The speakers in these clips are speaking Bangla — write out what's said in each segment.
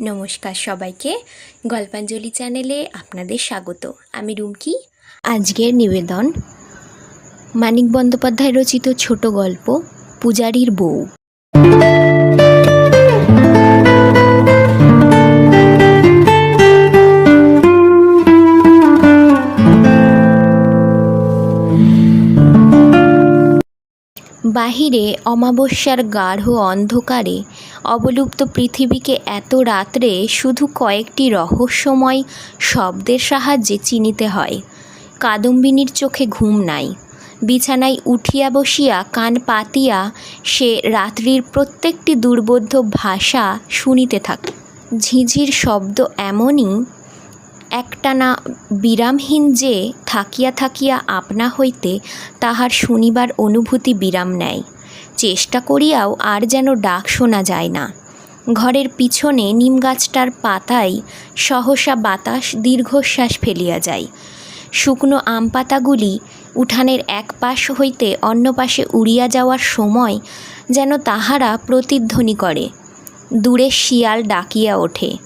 নমস্কার সবাইকে গল্পাঞ্জলি চ্যানেলে আপনাদের স্বাগত। আমি রুমকি। আজকের নিবেদন, মানিক বন্দ্যোপাধ্যায় রচিত ছোট গল্প, পূজারীর বউ। বাহিরে অমাবস্যার গাঢ় অন্ধকারে অবলুপ্ত পৃথিবীকে এত রাত্রে শুধু কয়েকটি রহস্যময় শব্দের সাহায্যে চিনিতে হয়। কাদম্বিনীর চোখে ঘুম নাই। বিছানায় উঠিয়া বসিয়া, কান পাতিয়া, সে রাত্রির প্রত্যেকটি দুর্বোধ্য ভাষা শুনিতে থাকে। ঝিঝির শব্দ এমনই একটানা বিরামহীন যে থাকিয়া থাকিয়া আপনা হইতে তাহার শুনিবার অনুভূতি বিরাম নেয়। চেষ্টা করিয়াও আর যেন ডাক শোনা যায় না। ঘরের পিছনে নিম গাছটার পাতায় সহসা বাতাস দীর্ঘশ্বাস ফেলিয়া যায়। শুকনো আম পাতাগুলি উঠানের এক পাশ হইতে অন্য পাশে উড়িয়া যাওয়ার সময় যেন তাহারা প্রতিধ্বনি করে। দূরে শিয়াল ডাকিয়া ওঠে।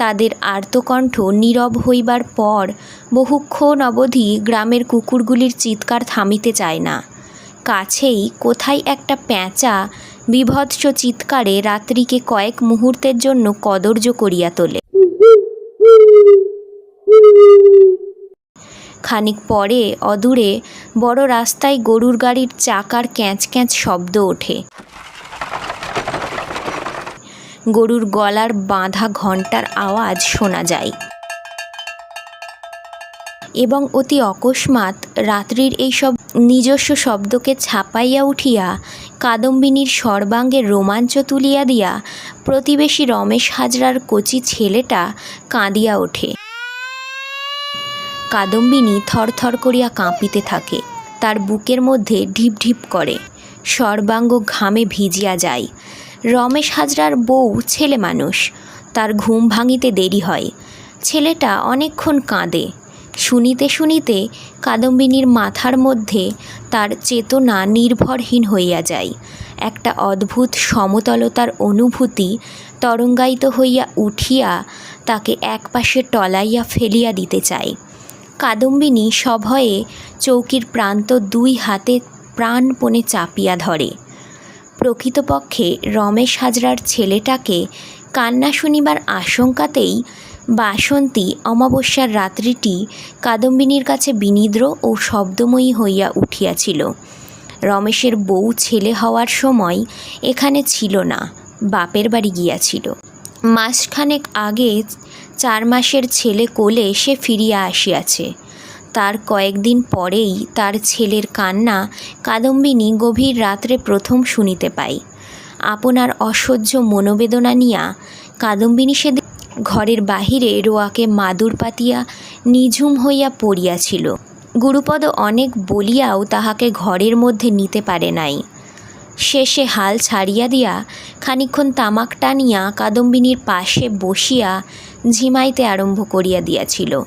তাদের আর্তকণ্ঠ নীরব হইবার পর বহুক্ষণ অবধি গ্রামের কুকুরগুলির চিৎকার থামিতে চায় না। কাছেই কোথায় একটা প্যাঁচা বিভৎস চিৎকারে রাত্রিকে কয়েক মুহূর্তের জন্য কদর্য করিয়া তোলে। খানিক পরে অদূরে বড় রাস্তায় গরুর গাড়ির চাকার ক্যাঁচ ক্যাঁচ শব্দ ওঠে। গরুর গলার বাঁধা ঘণ্টার আওয়াজ শোনা যায়। এবং অতি অকস্মাৎ রাত্রির এইসব নিজস্ব শব্দকে ছাপাইয়া উঠিয়া কাদম্বিনীর সর্বাঙ্গে রোমাঞ্চ তুলিয়া দিয়া প্রতিবেশী রমেশ হাজরার কচি ছেলেটা কাঁদিয়া ওঠে। কাদম্বিনী থরথর করিয়া কাঁপিতে থাকে, তার বুকের মধ্যে ঢিপ ঢিপ করে, সর্বাঙ্গ ঘামে ভিজিয়া যায় রমেশ হাজরার বউ ছেলে মানুষ। তার ঘুম ভাঙিতে দেরি হয়। ছেলেটা অনেকক্ষণ কাঁদে। শুনিতে শুনিতে কাদম্বিনীর মাথার মধ্যে তার চেতনা নির্ভরহীন হইয়া যায়। একটা অদ্ভুত সমতলতার অনুভূতি তরঙ্গায়িত হইয়া উঠিয়া তাকে একপাশে টলাইয়া ফেলিয়া দিতে চায়। কাদম্বিনী সভয়ে চৌকির প্রান্ত দুই হাতে প্রাণপণে চাপিয়া ধরে। প্রকৃতপক্ষে রমেশ হাজরার ছেলেটাকে কান্না শুনিবার আশঙ্কাতেই বাসন্তী অমাবস্যার রাত্রিটি কাদম্বিনীর কাছে বিনিদ্র ও শব্দময়ী হইয়া উঠিয়াছিল। রমেশের বউ ছেলে হওয়ার সময় এখানে ছিল না, বাপের বাড়ি গিয়াছিল। মাসখানেক আগে চার মাসের ছেলে কোলে সে ফিরিয়া আসিয়াছে। তার কয়েকদিন পরেই তার ছেলের কান্না কাদম্বিনী গভীর রাত্রে প্রথম শুনিতে পাই আপনার অসহ্য মনোবেদনা নিয়া কাদম্বিনী সে ঘরের বাহিরে রোয়াকে মাদুর পাতিয়া নিঝুম হইয়া পড়িয়াছিল। গুরুপদ অনেক বলিয়াও তাহাকে ঘরের মধ্যে নিতে পারে নাই। শেষে হাল ছাড়িয়া দিয়া খানিক্ষণ তামাক টানিয়া কাদম্বিনীর পাশে বসিয়া ঝিমাইতে আরম্ভ করিয়া দিয়াছিল।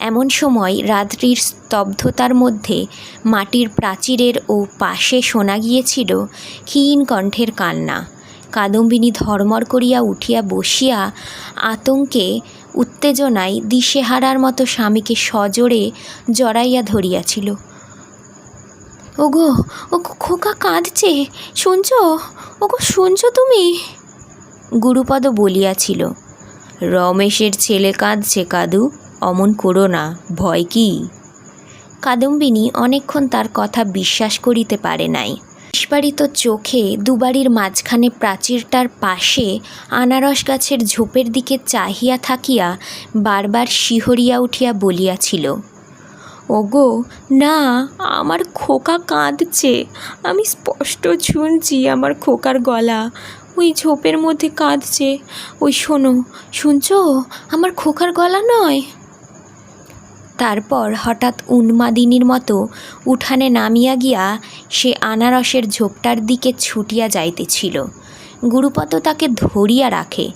এমন সময় রাত্রির স্তব্ধতার মধ্যে মাটির প্রাচীরের ও পাশে শোনা গিয়েছিল ক্ষীণ কণ্ঠের কান্না। কাদম্বিনী ধর্মর করিয়া উঠিয়া বসিয়া আতঙ্কে, উত্তেজনায় দিশেহারার মতো স্বামীকে সজোরে জড়াইয়া ধরিয়াছিল। ওগো ও খোকা কাঁদছে, শুনছ? ওগো, শুনছ তুমি? গুরুপদ বলিয়াছিল। রমেশের ছেলে কাঁদছে, কাদু। অমন করো না, ভয় কি? কাদম্বিনী অনেকক্ষণ তার কথা বিশ্বাস করিতে পারে নাই। বিস্ফারিত চোখে দুবারির মাঝখানে প্রাচীরটার পাশে আনারস গাছের ঝোপের দিকে চাহিয়া থাকিয়া বারবার শিহরিয়া উঠিয়া বলিয়াছিল, ওগো, না, আমার খোকা কাঁদছে। আমি স্পষ্ট শুনছি আমার খোকার গলা। ওই ঝোপের মধ্যে কাঁদছে। ওই শোনো, শুনছো? আমার খোকার গলা নয়। তারপর হঠাৎ উন্মাদিনীর মতো উঠানে নামিয়া গিয়া সে আনারসের ঝোপটার দিকে ছুটিয়া যাইতেছিল। গুরুপদ তাকে ধরিয়া রাখে।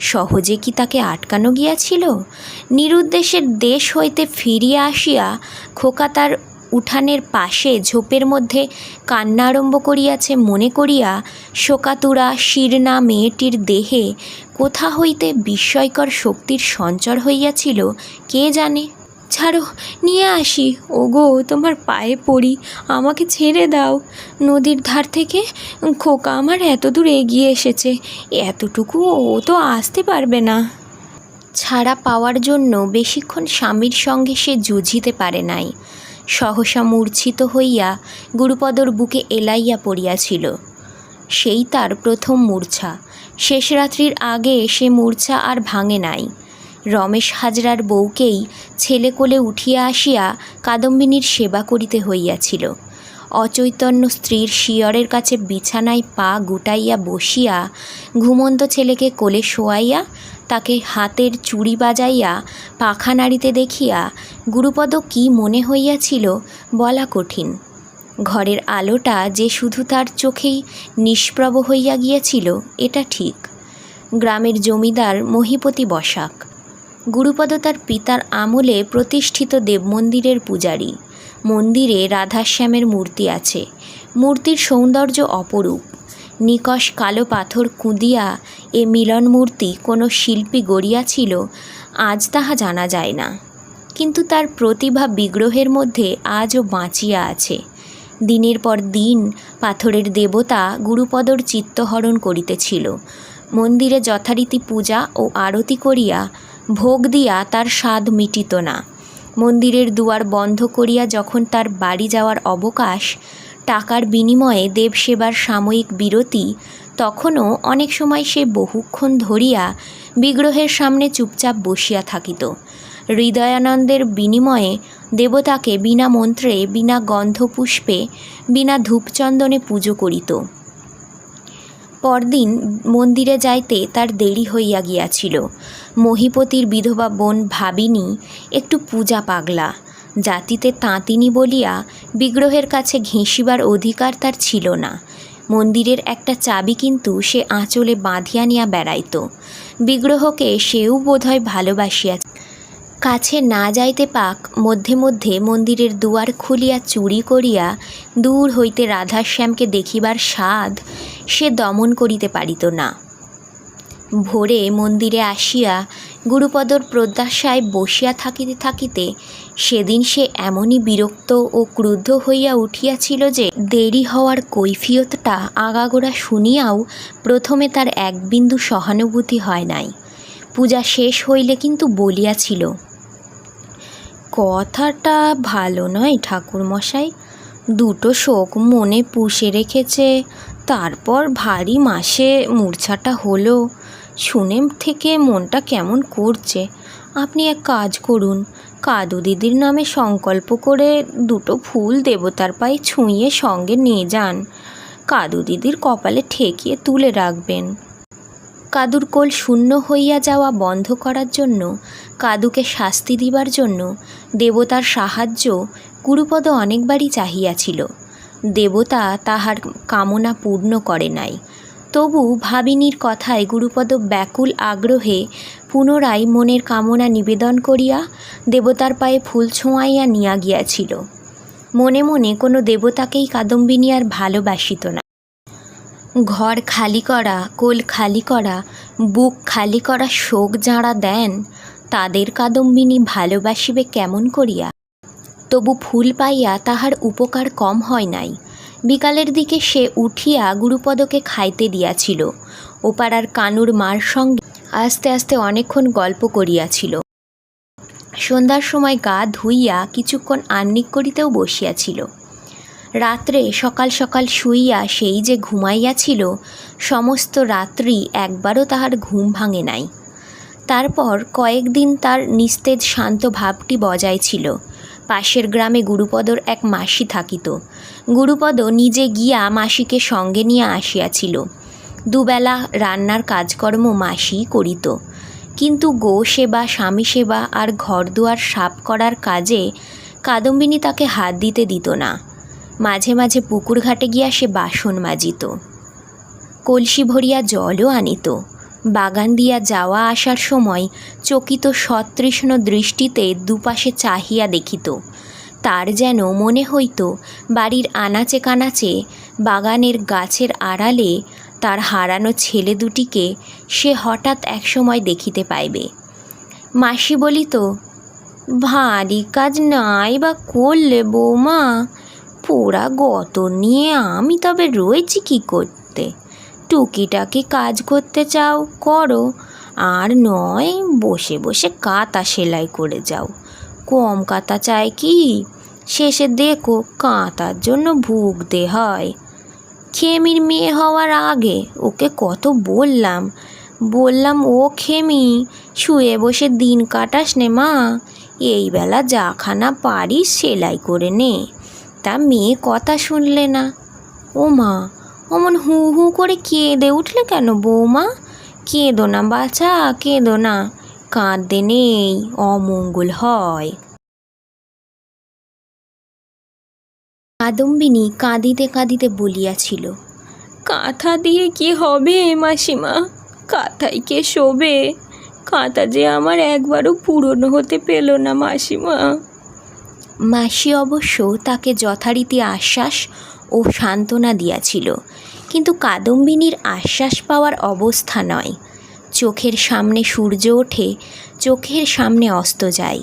সহজে কি তাকে আটকানো গিয়াছিল? নিরুদ্দেশের দেশ হইতে ফিরিয়া আসিয়া খোকা তার উঠানের পাশে ঝোপের মধ্যে কান্না আরম্ভ করিয়াছে। মনে করিয়া শোকাতুরা, শিরনা মেয়েটির দেহে কোথা হইতে বিস্ময়কর শক্তির সঞ্চার হইয়াছিল কে জানে? ছাড়ো, নিয়ে আসি। ওগো, তোমার পায়ে পড়ি, আমাকে ছেড়ে দাও। নদীর ধার থেকে খোকা আমার এত দূর এগিয়ে এসেছে, এতটুকু ও তো আসতে পারবে না। ছাড়া পাওয়ার জন্য বেশিক্ষণ স্বামীর সঙ্গে সে যুঝিতে পারে নাই। সহসা মূর্ছিত হইয়া গুরুপদর বুকে এলাইয়া পড়িয়াছিল। সেই তার প্রথম মূর্ছা। শেষ রাত্রির আগে সে মূর্ছা আর ভাঙে নাই। রমেশ হাজরার বউকেই ছেলে কোলে উঠিয়া আসিয়া কাদম্বিনীর সেবা করিতে হইয়াছিল। অচৈতন্য স্ত্রীর শিয়রের কাছে বিছানায় পা গুটাইয়া বসিয়া ঘুমন্ত ছেলেকে কোলে শোয়াইয়া তাকে হাতের চুড়ি বাজাইয়া পাখা নাড়িতে দেখিয়া গুরুপদ কি মনে হইয়াছিল বলা কঠিন। ঘরের আলোটা যে শুধু তার চোখেই নিষ্প্রভ হইয়া গিয়াছিল, এটা ঠিক। গ্রামের জমিদার মহিপতি বসাক। গুরুপদ তার পিতার আমলে প্রতিষ্ঠিত দেবমন্দিরের পূজারী। মন্দিরে রাধাশ্যামের মূর্তি আছে। মূর্তির সৌন্দর্য অপরূপ। নিকষ কালো পাথর কুঁদিয়া এ মিলন মূর্তি কোনো শিল্পী গড়িয়াছিল, আজ তাহা জানা যায় না। কিন্তু তার প্রতিভা বিগ্রহের মধ্যে আজও বাঁচিয়া আছে। দিনের পর দিন পাথরের দেবতা গুরুপদর চিত্তহরণ করিতেছিল। মন্দিরে যথারীতি পূজা ও আরতি করিয়া ভোগ দিয়া তার স্বাদ মিটিত না। মন্দিরের দুয়ার বন্ধ করিয়া যখন তার বাড়ি যাওয়ার অবকাশ, টাকার বিনিময়ে দেবসেবার সাময়িক বিরতি, তখনও অনেক সময় সে বহুক্ষণ ধরিয়া বিগ্রহের সামনে চুপচাপ বসিয়া থাকিত। হৃদয়ানন্দের বিনিময়ে দেবতাকে বিনা মন্ত্রে, বিনা গন্ধপুষ্পে, বিনা ধূপচন্দনে পুজো করিত। পরদিন মন্দিরে যাইতে তার দেরি হইয়া গিয়াছিল। মহিপতির বিধবা বোন ভাবিনী একটু পূজা পাগলা, জাতিতে তাঁতিনি বলিয়া বিগ্রহের কাছে ঘেঁষিবার অধিকার তার ছিল না। মন্দিরের একটা চাবি কিন্তু সে আঁচলে বাঁধিয়া নিয়া বেড়াইত। বিগ্রহকে সেও বোধহয় ভালোবাসিয়া কাছে না যাইতে পাক, মধ্যে মধ্যে মন্দিরের দুয়ার খুলিয়া চুরি করিয়া দূর হইতে রাধাশ্যামকে দেখিবার স্বাদ সে দমন করিতে পারিত না। ভোরে মন্দিরে আসিয়া গুরুপদর প্রত্যাশায় বসিয়া থাকিতে থাকিতে সেদিন সে এমনই বিরক্ত ও ক্রুদ্ধ হইয়া উঠিয়াছিল যে দেরি হওয়ার কৈফিয়তটা আগাগোড়া শুনিয়াও প্রথমে তার এক বিন্দু সহানুভূতি হয় নাই। পূজা শেষ হইলে কিন্তু বলিয়াছিল কথাটা ভালো নয় ঠাকুরমশাই। দুটো শোক মনে পুষে রেখেছে, তারপর ভারী মাসে মূর্ছাটা হলো। শুনে থেকে মনটা কেমন করছে। আপনি এক কাজ করুন, কাদু দিদির নামে সংকল্প করে দুটো ফুল দেবতার পায়ে ছুঁয়ে সঙ্গে নিয়ে যান। কাদু দিদির কপালে ঠেকিয়ে তুলে রাখবেন। কাদুর কোল শূন্য হইয়া যাওয়া বন্ধ করার জন্য, কাদুকে শাস্তি দিবার জন্য দেবতার সাহায্য গুরুপদ অনেকবারই চাহিয়াছিল। দেবতা তাহার কামনা পূর্ণ করে নাই। তবু ভাবিনীর কথায় গুরুপদ ব্যাকুল আগ্রহে পুনরায় মনের কামনা নিবেদন করিয়া দেবতার পায়ে ফুল ছোঁয়াইয়া নিয়া গিয়াছিল। মনে মনে কোনো দেবতাকেই কাদম্বিনী আর ভালোবাসিত না। ঘর খালি করা, কোল খালি করা, বুক খালি করা শোক যাঁরা দেন, তাদের কাদম্বিনী ভালোবাসিবে কেমন করিয়া? তবু ফুল পাইয়া তাহার উপকার কম হয় নাই। বিকালের দিকে সে উঠিয়া গুরুপদকে খাইতে দিয়াছিল। ওপাড়ার কানুর মার সঙ্গে আস্তে আস্তে অনেকক্ষণ গল্প করিয়াছিল। সন্ধ্যার সময় গা ধুইয়া কিছুক্ষণ আহ্নিক করিতেও বসিয়াছিল। রাত্রে সকাল সকাল শুইয়া সেই যে ঘুমাইয়াছিল, সমস্ত রাত্রি একবারও তাহার ঘুম ভাঙে নাই। তারপর কয়েকদিন তার নিস্তেজ শান্ত ভাবটি বজায় ছিল পাশের গ্রামে গুরুপদর এক মাসি থাকিত। গুরুপদ নিজে গিয়া মাসিকে সঙ্গে নিয়ে আসিয়াছিল। দুবেলা রান্নার কাজকর্ম মাসি করিত। কিন্তু গো সেবা স্বামী সেবা আর ঘরদুয়ার সাফ করার কাজে কাদম্বিনী তাকে হাত দিতে দিত না। মাঝে মাঝে পুকুর ঘাটে গিয়া সে বাসন মাজিত। কলসি ভরিয়া জলও আনিত। বাগান দিয়া যাওয়া আসার সময় চকিত সতৃষ্ণ দৃষ্টিতে দুপাশে চাহিয়া দেখিত। তার যেন মনে হইত, বাড়ির আনাচে কানাচে বাগানের গাছের আড়ালে তার হারানো ছেলে দুটিকে সে হঠাৎ একসময় দেখিতে পাইবে। মাসি বলিত, ভারী কাজ নাই বা করলে বৌমা পোড়া গত নিয়ে আমি তবে রয়েছি কি করতে? টুকিটাকি কাজ করতে চাও, করো। আর নয়, বসে বসে কাঁথা সেলাই করে যাও। কম কাঁথা চায় কি? শেষে দেখো কাঁথার জন্য ভুগতে হয়। খেমির মেয়ে হওয়ার আগে ওকে কত বললাম। বললাম, ও খেমি, শুয়ে বসে দিন কাটাস নে মা। এই বেলা যাখানা পারিস সেলাই করে নে। তা মেয়ে কথা শুনলে না। ও মা অমন হু হু করে কেঁদে উঠলে কেন বৌমা? কেঁদো না বাছা, কেঁদো না, কাঁদতে নেই, অমঙ্গল হয়। কাদম্বিনী কাঁদিতে কাঁদিতে বলিয়াছিল, কাঁথা দিয়ে কি হবে মাসিমা? কাঁথায় কে শোবে? কাঁথা যে আমার একবারও পূরণ হতে পেল না মাসিমা। মাসি অবশ্য তাকে যথারীতি আশ্বাস ও সান্ত্বনা দিয়াছিল, কিন্তু কাদম্বিনীর আশ্বাস পাওয়ার অবস্থা নয়। চোখের সামনে সূর্য ওঠে, চোখের সামনে অস্ত যায়।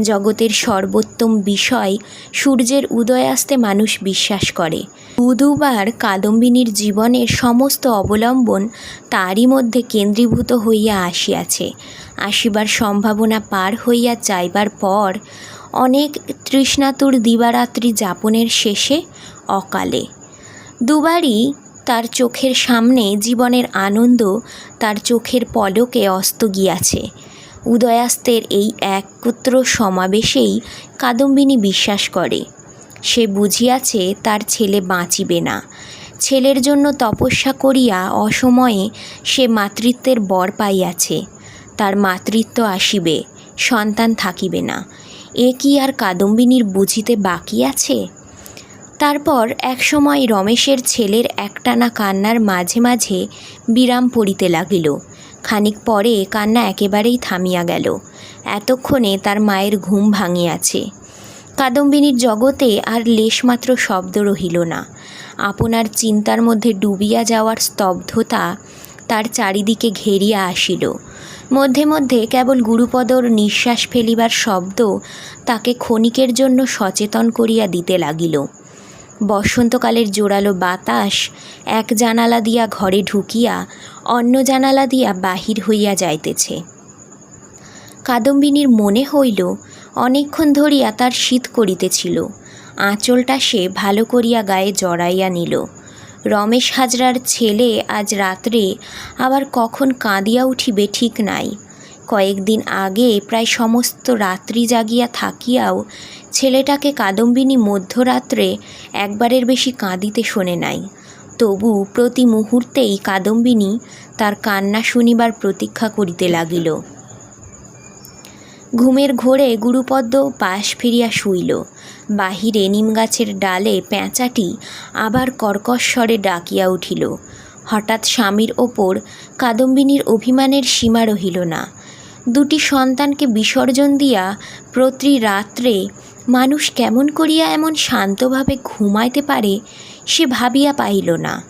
জগতের সর্বোত্তম বিষয় সূর্যের উদয়াস্তে মানুষ বিশ্বাস করে। দু দুবার কাদম্বিনীর জীবনের সমস্ত অবলম্বন তারই মধ্যে কেন্দ্রীভূত হইয়া আসিয়াছে। আসিবার সম্ভাবনা পার হইয়া যাইবার পর অনেক তৃষ্ণাতুর দিবারাত্রি যাপনের শেষে অকালে। দুবারই তার চোখের সামনে জীবনের আনন্দ তার চোখের পলকে অস্ত গিয়াছে। উদয়াস্তের এই একত্র সমাবেশেই কাদম্বিনী বিশ্বাস করে। সে বুঝিয়াছে তার ছেলে বাঁচিবে না। ছেলের জন্য তপস্যা করিয়া অসময়ে সে মাতৃত্বের বর পাইয়াছে। তার মাতৃত্ব আসিবে, সন্তান থাকিবে না। এ কি আর কাদম্বিনীর বুঝিতে বাকি আছে? তারপর একসময় রমেশের ছেলের একটানা কান্নার মাঝে মাঝে বিরাম পড়িতে লাগিল। খানিক পরে কান্না একেবারেই থামিয়া গেল। এতক্ষণে তার মায়ের ঘুম ভাঙিয়াছে। কাদম্বিনীর জগতে আর লেশমাত্র শব্দ রহিল না। আপনার চিন্তার মধ্যে ডুবিয়া যাওয়ার স্তব্ধতা তার চারিদিকে ঘেরিয়া আসিল। মধ্যে মধ্যে কেবল গুরুপদর নিঃশ্বাস ফেলিবার শব্দ তাকে ক্ষণিকের জন্য সচেতন করিয়া দিতে লাগিল। বসন্তকালের জোরালো বাতাস এক জানালা দিয়া ঘরে ঢুকিয়া অন্য জানালা দিয়া বাহির হইয়া যাইতেছে। কাদম্বিনীর মনে হইল অনেকক্ষণ ধরিয়া তার শীত করিতেছিল। আঁচলটা সে ভালো করিয়া গায়ে জড়াইয়া নিল। রমেশ হাজরার ছেলে আজ রাত্রে আবার কখন কাঁদিয়া উঠিবে ঠিক নাই। কয়েকদিন আগে প্রায় সমস্ত রাত্রি জাগিয়া থাকিয়াও ছেলেটাকে কাদম্বিনী মধ্যরাত্রে একবারের বেশি কাঁদিতে শোনে নাই। তবু প্রতি মুহূর্তেই কাদম্বিনী তার কান্না শুনিবার প্রতীক্ষা করিতে লাগিল। ঘুমের ঘোরে গুরুপদ্ম পাশ ফিরিয়া শুইল। বাহিরে নিমগাছের ডালে পেঁচাটি আবার কর্কশ্বরে ডাকিয়া উঠিল। হঠাৎ স্বামীর ওপর কাদম্বিনীর অভিমানের সীমা রহিল না। দুটি সন্তানকে বিসর্জন দিয়া প্রতি রাত্রে মানুষ কেমন করিয়া এমন শান্তভাবে ঘুমাইতে পারে সে ভাবিয়া পাইল না।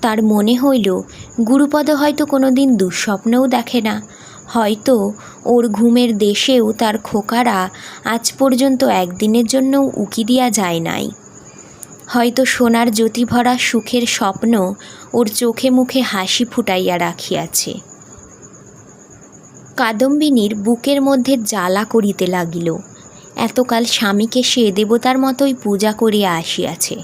তার মনে হইল, গুরুপদ হয়তো কোনো দিন দুঃস্বপ্নও দেখে না। হয়তো ওর ঘুমের দেশেও তার খোকারা আজ পর্যন্ত একদিনের জন্যও উকি দিয়া যায় নাই। হয়তো সোনার জ্যোতি ভরা সুখের স্বপ্ন ওর চোখে মুখে হাসি ফুটাইয়া রাখিয়াছে। কাদম্বিনীর বুকের মধ্যে জ্বালা করিতে লাগিল। এতকাল স্বামীকে সে দেবতার মতোই পূজা করিয়া আসিয়াছে।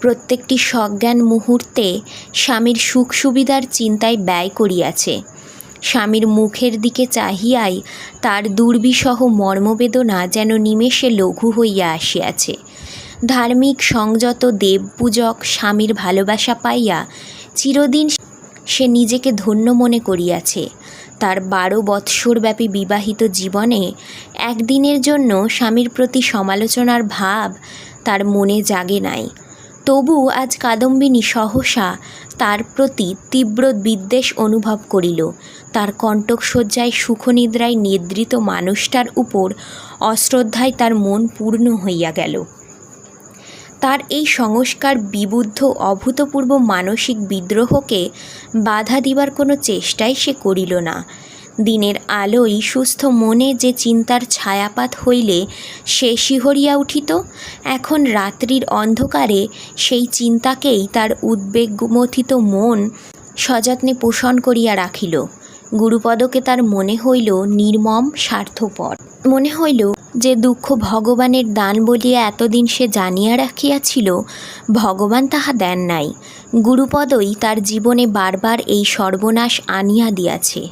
প্রত্যেকটি সজ্ঞান মুহূর্তে স্বামীর সুখ সুবিধার চিন্তায় ব্যয় করিয়াছে। স্বামীর মুখের দিকে চাহিয়াই তার দুর্বিসহ মর্মবেদনা যেন নিমেষে লঘু হইয়া আসিয়াছে। ধার্মিক সংযত দেবপূজক স্বামীর ভালোবাসা পাইয়া চিরদিন সে নিজেকে ধন্য মনে করিয়াছে। তার বারো বৎসরব্যাপী বিবাহিত জীবনে একদিনের জন্য স্বামীর প্রতি সমালোচনার ভাব তার মনে জাগে নাই। তবু আজ কাদম্বিনী সহসা তার প্রতি তীব্র বিদ্বেষ অনুভব করিল। তার কণ্টকসজ্জায় সুখনিদ্রায় নিদ্রিত মানুষটার উপর অশ্রদ্ধায় তার মন পূর্ণ হইয়া গেল। তার এই সংস্কার বিবুদ্ধ অভূতপূর্ব মানসিক বিদ্রোহকে বাধা দিবার কোনো চেষ্টাই সে করিল না। দিনের আলোয় সুস্থ মনে যে চিন্তার ছায়াপাত হইলে সে শিহরিয়া উঠিত, এখন রাত্রির অন্ধকারে সেই চিন্তাকেই তার উদ্বেগমথিত মন সযত্নে পোষণ করিয়া রাখিল। গুরুপদকে তার মনে হইল নির্মম, স্বার্থপর। মনে হইল যে দুঃখ ভগবানের দান বলিয়া এতদিন সে জানিয়া রাখিয়াছিল, ভগবান তাহা দেন নাই। গুরুপদই তার জীবনে বারবার এই সর্বনাশ আনিয়া দিয়াছে।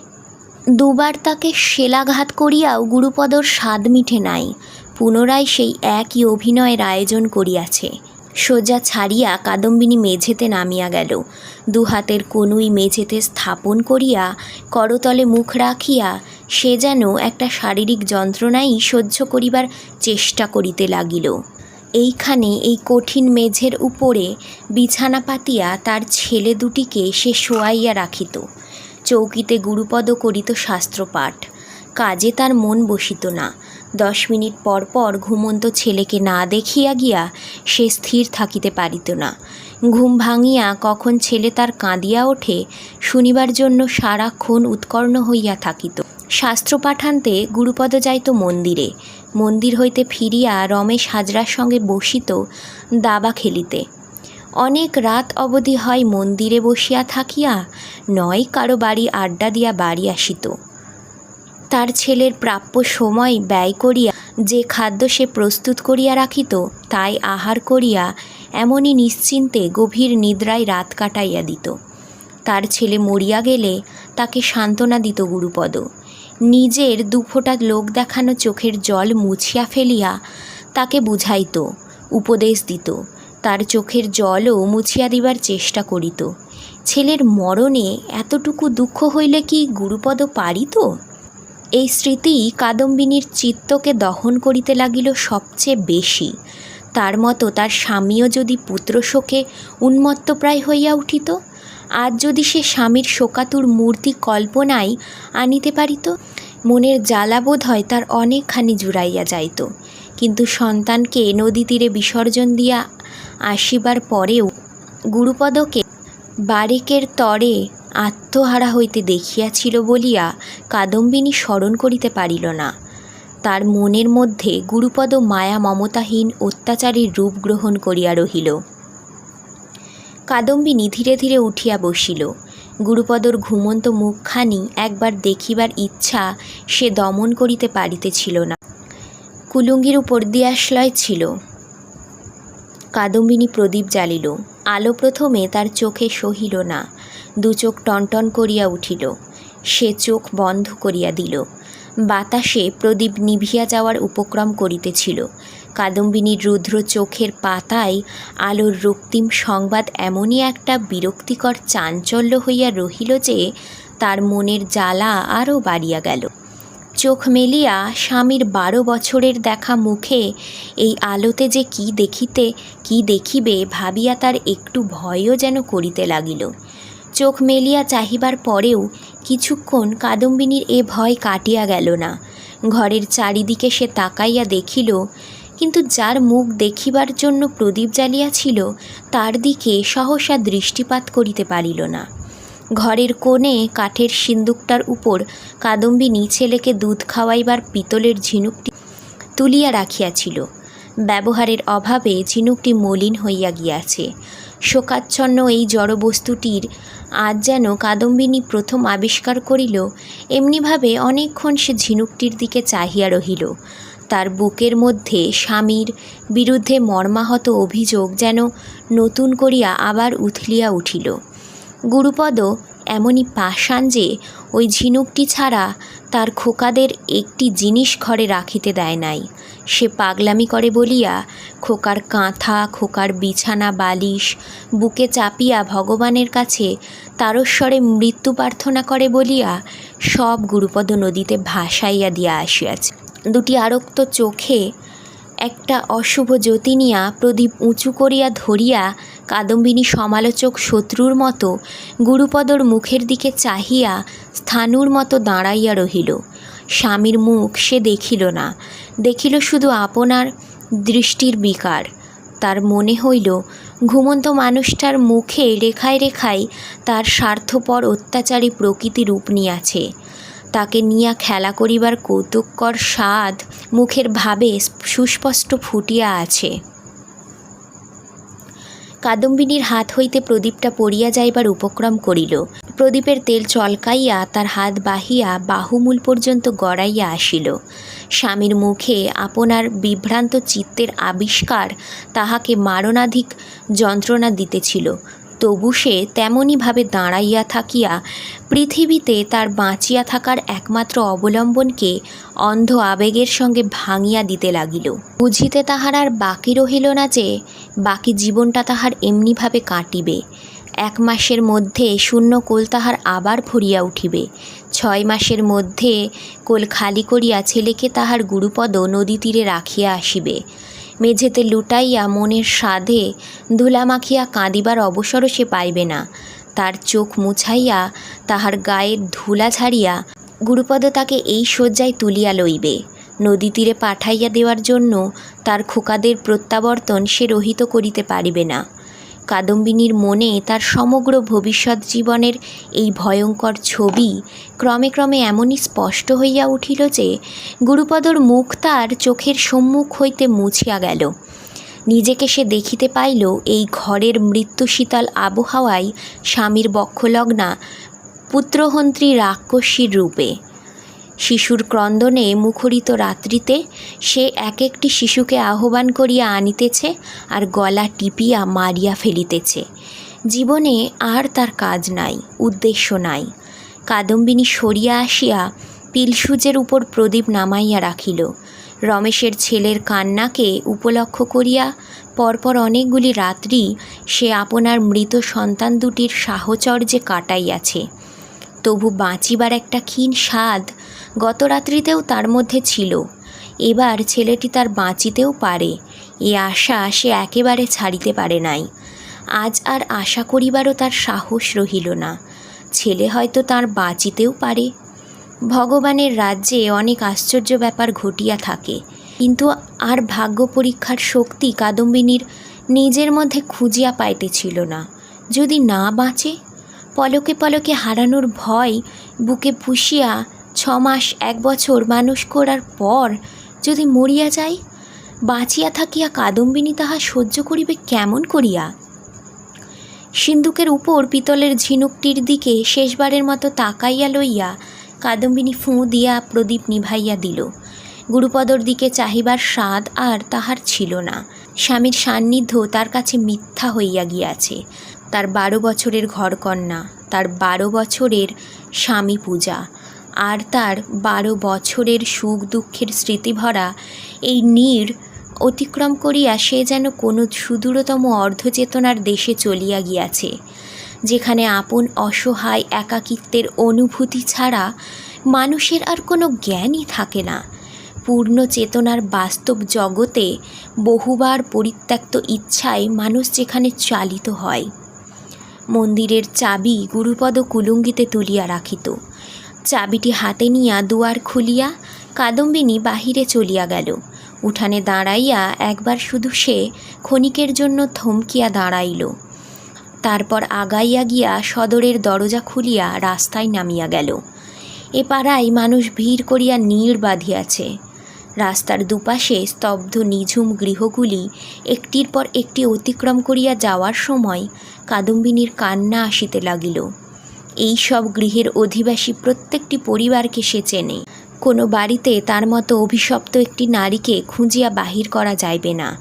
দুবার তাকে শেলাঘাত করিয়াও গুরুপদর স্বাদ মিঠে নাই, পুনরায় সেই একই অভিনয়ের আয়োজন করিয়াছে। সোজা ছাড়িয়া কাদম্বিনী মেঝেতে নামিয়া গেল। দুহাতের কনুই মেঝেতে স্থাপন করিয়া করতলে মুখ রাখিয়া সে যেন একটা শারীরিক যন্ত্রণাই সহ্য করিবার চেষ্টা করিতে লাগিল। এইখানে এই কঠিন মেঝের উপরে বিছানা পাতিয়া তার ছেলে দুটিকে সে শোয়াইয়া রাখিত। চৌকিতে গুরুপদ করিত শাস্ত্রপাঠ। কাজে তার মন বসিত না। দশ মিনিট পর পর ঘুমন্ত ছেলেকে না দেখিয়া গিয়া সে স্থির থাকিতে পারিত না। ঘুম ভাঙিয়া কখন ছেলে তার কাঁদিয়া ওঠে, শুনিবার জন্য সারাক্ষণ উৎকর্ণ হইয়া থাকিত। শাস্ত্র পাঠান্তে গুরুপদ যাইত মন্দিরে। মন্দির হইতে ফিরিয়া রমেশ হাজরার সঙ্গে বসিত, দাবা খেলিতে। অনেক রাত অবধি হয় মন্দিরে বসিয়া থাকিয়া, নয় কারও বাড়ি আড্ডা দিয়া বাড়ি আসিত। তার ছেলের প্রাপ্য সময় ব্যয় করিয়া যে খাদ্য সে প্রস্তুত করিয়া রাখিত, তাই আহার করিয়া এমনই নিশ্চিন্তে গভীর নিদ্রায় রাত কাটাইয়া দিত। তার ছেলে মরিয়া গেলে তাকে সান্ত্বনা দিত গুরুপদ। নিজের দুফোঁটা লোক দেখানো চোখের জল মুছিয়া ফেলিয়া তাকে বুঝাইত, উপদেশ দিত। তার চোখের জলও মুছিয়া দিবার চেষ্টা করিত। ছেলের মরণে এতটুকু দুঃখ হইলে কি গুরুপদ পারিত? এই স্মৃতি কাদম্বিনীর চিত্তকে দহন করিতে লাগিল সবচেয়ে বেশি। তার মতো তার স্বামীও যদি পুত্রশোকে উন্মত্তপ্রায় হইয়া উঠিত আজ যদি সে স্বামীর শোকাতুর মূর্তি কল্পনায় আনিতে পারিত, মনের জ্বালাবোধ হয় তার অনেকখানি জুড়াইয়া যাইত। কিন্তু সন্তানকে নদী তীরে বিসর্জন দিয়া আসিবার পরেও গুরুপদকে বারিকের তরে আত্মহারা হইতে দেখিয়াছিল বলিয়া কাদম্বিনী স্মরণ করিতে পারিল না। তার মনের মধ্যে গুরুপদ মায়া মমতাহীন অত্যাচারীর রূপ গ্রহণ করিয়া রহিল। কাদম্বিনী ধীরে ধীরে উঠিয়া বসিল। গুরুপদর ঘুমন্ত মুখখানি একবার দেখিবার ইচ্ছা সে দমন করিতে পারিতেছিল না। কুলুঙ্গির উপর দিয়াশ্লয় ছিল। কাদম্বিনী প্রদীপ জ্বালিল। আলো প্রথমে তার চোখে সহিল না। দু চোখ টনটন করিয়া উঠিল। সে চোখ বন্ধ করিয়া দিল। বাতাসে প্রদীপ নিভিয়া যাওয়ার উপক্রম করিতেছিল। কাদম্বিনীর রুদ্র চোখের পাতায় আলোর রক্তিম সংবাদ এমনই একটা বিরক্তিকর চাঞ্চল্য হইয়া রহিল যে তার মনের জ্বালা আরও বাড়িয়া গেল। চোখ মেলিয়া স্বামীর বারো বছরের দেখা মুখে এই আলোতে যে কি দেখিতে, কি দেখিবে ভাবিয়া তার একটু ভয়ও যেন করিতে লাগিল। চোখ মেলিয়া চাহিবার পরেও কিছুক্ষণ কাদম্বিনীর এ ভয় কাটিয়া গেল না। ঘরের চারিদিকে সে তাকাইয়া দেখিল, কিন্তু যার মুখ দেখিবার জন্য প্রদীপ জ্বালিয়াছিল, তার দিকে সহসা দৃষ্টিপাত করিতে পারিল না। ঘরের কোণে কাঠের সিন্দুকটার উপর কাদম্বিনী ছেলেকে দুধ খাওয়াইবার পিতলের ঝিনুকটি তুলিয়া রাখিয়াছিল। ব্যবহারের অভাবে ঝিনুকটি মলিন হইয়া গিয়াছে। শোকাচ্ছন্ন এই জড়বস্তুটির আজ যেন কাদম্বিনী প্রথম আবিষ্কার করিল, এমনিভাবে অনেকক্ষণ সে ঝিনুকটির দিকে চাহিয়া রহিল। তার বুকের মধ্যে স্বামীর বিরুদ্ধে মর্মাহত অভিযোগ যেন নতুন করিয়া আবার উথলিয়া উঠিল। গুরুপদ এমনই পাষাণ যে ওই ঝিনুকটি ছাড়া তার খোকাদের একটি জিনিস ঘরে রাখিতে দেয় নাই। সে পাগলামি করে বলিয়া, খোকার কাঁথা, খোকার বিছানা, বালিশ, বুকে চাপিয়া ভগবানের কাছে তারস্বরে মৃত্যু প্রার্থনা করে বলিয়া সব গুরুপদ নদীতে ভাসাইয়া দিয়া আসিয়াছে। দুটি আরক্ত চোখে একটা অশুভ জ্যোতি নিয়া প্রদীপ উঁচু করিয়া ধরিয়া কাদম্বিনী সমালোচক শত্রুর মতো গুরুপদর মুখের দিকে চাহিয়া স্থানুর মতো দাঁড়াইয়া রহিল। স্বামীর মুখ সে দেখিল না। দেখিল শুধু আপনার দৃষ্টির বিকার। তার মনে হইল, ঘুমন্ত মানুষটার মুখে রেখায় রেখায় তার স্বার্থপর অত্যাচারী প্রকৃতি রূপ নিয়াছে। তাকে নিয়া খেলা করিবার কৌতুককর স্বাদ মুখের ভাবে সুস্পষ্ট ফুটিয়া আছে। কাদম্বিনীর হাত হইতে প্রদীপটা পড়িয়া যাইবার উপক্রম করিল। প্রদীপের তেল চলকাইয়া তার হাত বাহিয়া বাহুমূল পর্যন্ত গড়াইয়া আসিল। স্বামীর মুখে আপনার বিভ্রান্ত চিত্তের আবিষ্কার তাহাকে মারণাধিক যন্ত্রণা দিতেছিল। তবু সে তেমনইভাবে দাঁড়াইয়া থাকিয়া পৃথিবীতে তার বাঁচিয়া থাকার একমাত্র অবলম্বনকে অন্ধ আবেগের সঙ্গে ভাঙিয়া দিতে লাগিল। বুঝিতে তাহার আর বাকি রহিল না যে, বাকি জীবনটা তাহার এমনিভাবে কাটিবে। এক মাসের মধ্যে শূন্য কোল তাহার আবার ভরিয়া উঠিবে। ছয় মাসের মধ্যে কোল খালি করিয়া ছেলেকে তাহার গুরুপদ নদী তীরে রাখিয়া আসিবে। মেঝেতে লুটাইয়া মনের সাধে ধুলা মাখিয়া কাঁদিবার অবসরও সে পাইবে না। তার চোখ মুছাইয়া তাহার গায়ের ধুলা ছাড়িয়া গুরুপদ তাকে এই শয্যায় তুলিয়া লইবে। নদী তীরে পাঠাইয়া দেওয়ার জন্য তার খোকাদের প্রত্যাবর্তন সে রহিত করিতে পারিবে না। কাদম্বিনীর মনে তার সমগ্র ভবিষ্যৎ জীবনের এই ভয়ঙ্কর ছবি ক্রমে ক্রমে এমনই স্পষ্ট হইয়া উঠিল যে, গুরুপদর মুখ তার চোখের সম্মুখ হইতে মুছিয়া গেল। নিজেকে সে দেখিতে পাইল, এই ঘরের মৃত্যুশীতল আবহাওয়ায় স্বামীর বক্ষলগ্না পুত্রহন্ত্রী রাক্ষসীর রূপে। শিশুর ক্রন্দনে মুখরিত রাত্রিতে সে এক একটি শিশুকে আহ্বান করিয়া আনিতেছে আর গলা টিপিয়া মারিয়া ফেলিতেছে। জীবনে আর তার কাজ নাই, উদ্দেশ্য নাই। কাদম্বিনী সরিয়া আসিয়া পিলসুজের উপর প্রদীপ নামাইয়া রাখিল। রমেশের ছেলের কান্নাকে উপলক্ষ করিয়া পরপর অনেকগুলি রাত্রি সে আপনার মৃত সন্তান দুটির সাহচর্যে কাটাইয়াছে। তবু বাঁচিবার একটা ক্ষীণ স্বাদ গত রাত্রিতেও তার মধ্যে ছিল। এবার ছেলেটি তার বাঁচিতেও পারে, এ আশা সে একেবারে ছাড়িতে পারে নাই। আজ আর আশা করিবারও তার সাহস রহিল না। ছেলে হয়তো তার বাঁচিতেও পারে। ভগবানের রাজ্যে অনেক আশ্চর্য ব্যাপার ঘটিয়া থাকে, কিন্তু আর ভাগ্য পরীক্ষার শক্তি কাদম্বিনীর নিজের মধ্যে খুঁজিয়া পাইতেছিল না। যদি না বাঁচে, পলকে পলকে হারানোর ভয় বুকে পুষিয়া ছ মাস এক বছর মানুষ করার পর যদি মরিয়া যায়, বাঁচিয়া থাকিয়া কাদম্বিনী তাহা সহ্য করিবে কেমন করিয়া? সিন্দুকের উপর পিতলের ঝিনুকটির দিকে শেষবারের মতো তাকাইয়া লইয়া কাদম্বিনী ফুঁ দিয়া প্রদীপ নিভাইয়া দিল। গুরুপদর দিকে চাহিবার স্বাদ আর তাহার ছিল না। স্বামীর সান্নিধ্য তার কাছে মিথ্যা হইয়া গিয়াছে। তার বারো বছরের ঘরকন্যা, তার বারো বছরের স্বামী পূজা আর তার বারো বছরের সুখ দুঃখের স্মৃতিভরা, এই নীড় অতিক্রম করিয়া সে যেন কোনো সুদূরতম অর্ধচেতনার দেশে চলিয়া গিয়াছে, যেখানে আপন অসহায় একাকিত্বের অনুভূতি ছাড়া মানুষের আর কোনো জ্ঞানই থাকে না। পূর্ণ চেতনার বাস্তব জগতে বহুবার পরিত্যক্ত ইচ্ছায় মানুষ যেখানে চালিত হয়, মন্দিরের চাবি গুরুপদ কুলুঙ্গিতে তুলিয়া রাখিত। চাবিটি হাতে নিয়া দুয়ার খুলিয়া কাদম্বিনী বাহিরে চলিয়া গেল। উঠানে দাঁড়াইয়া একবার শুধু সে ক্ষণিকের জন্য থমকিয়া দাঁড়াইল। তারপর আগাইয়া গিয়া সদরের দরজা খুলিয়া রাস্তায় নামিয়া গেল। এ পাড়ায় মানুষ ভিড় করিয়া নীড় বাঁধিয়াছে। রাস্তার দুপাশে স্তব্ধ নিঝুম গৃহগুলি একটির পর একটি অতিক্রম করিয়া যাওয়ার সময় কাদম্বিনীর কান্না আসিতে লাগিল। এই সব গৃহের অধিবাসী প্রত্যেকটি পরিবারকে সে চেনে। কোনো বাড়িতে তার মতো অভিশপ্ত একটি নারীকে খুঁজিয়া বাহির করা যাইবে না।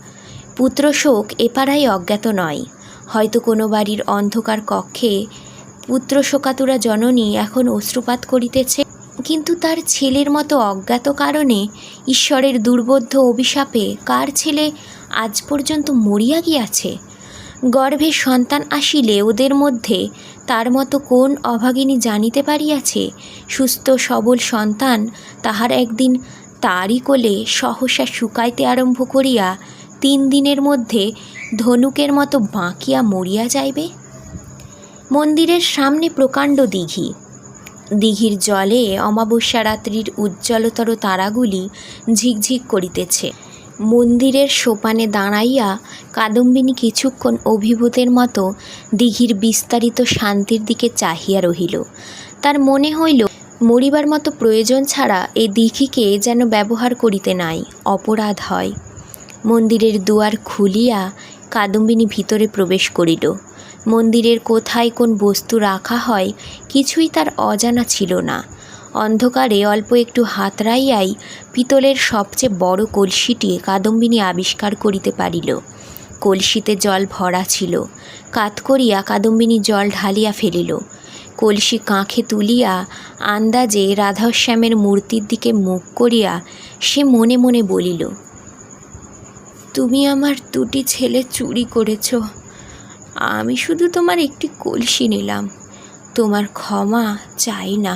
পুত্রশোক এপাড়াই অজ্ঞাত নয়। হয়তো কোনো বাড়ির অন্ধকার কক্ষে পুত্র শোকাতুরা জননী এখন অশ্রুপাত করিতেছে। কিন্তু তার ছেলের মতো অজ্ঞাত কারণে ঈশ্বরের দুর্বোধ্য অভিশাপে কার ছেলে আজ পর্যন্ত মরিয়া গিয়াছে? গর্ভে সন্তান আসিলে ওদের মধ্যে তার মতো কোন অভাগিনী জানিতে পারিয়াছে? সুস্থ সবল সন্তান তাহার একদিন তারই কোলে সহসা শুকাইতে আরম্ভ করিয়া তিন দিনের মধ্যে ধনুকের মতো বাঁকিয়া মরিয়া যাইবে? মন্দিরের সামনে প্রকাণ্ড দিঘি। দিঘির জলে অমাবস্যা রাত্রির উজ্জ্বলতর তারাগুলি ঝিকঝিক করিতেছে। মন্দিরের সোপানে দাঁড়াইয়া কাদম্বিনী কিছুক্ষণ অভিভূতের মতো দিঘির বিস্তারিত শান্তির দিকে চাহিয়া রহিল। তার মনে হইল, মরিবার মতো প্রয়োজন ছাড়া এ দিঘিকে যেন ব্যবহার করিতে নাই, অপরাধ হয়। মন্দিরের দুয়ার খুলিয়া কাদম্বিনী ভিতরে প্রবেশ করিল। মন্দিরের কোথায় কোন বস্তু রাখা হয় কিছুই তার অজানা ছিল না। অন্ধকারে অল্প একটু হাতড়াইয়াই পিতলের সবচেয়ে বড় কলসিটি কাদম্বিনী আবিষ্কার করিতে পারিল। কলসিতে জল ভরা ছিল। কাত করিয়া কাদম্বিনী জল ঢালিয়া ফেলিল। কলসি কাঁখে তুলিয়া আন্দাজে রাধাশ্যামের মূর্তির দিকে মুখ করিয়া সে মনে মনে বলিল, তুমি আমার দুটি ছেলে চুরি করেছ। আমি শুধু তোমার একটি কলসি নিলাম। তোমার ক্ষমা চাই না।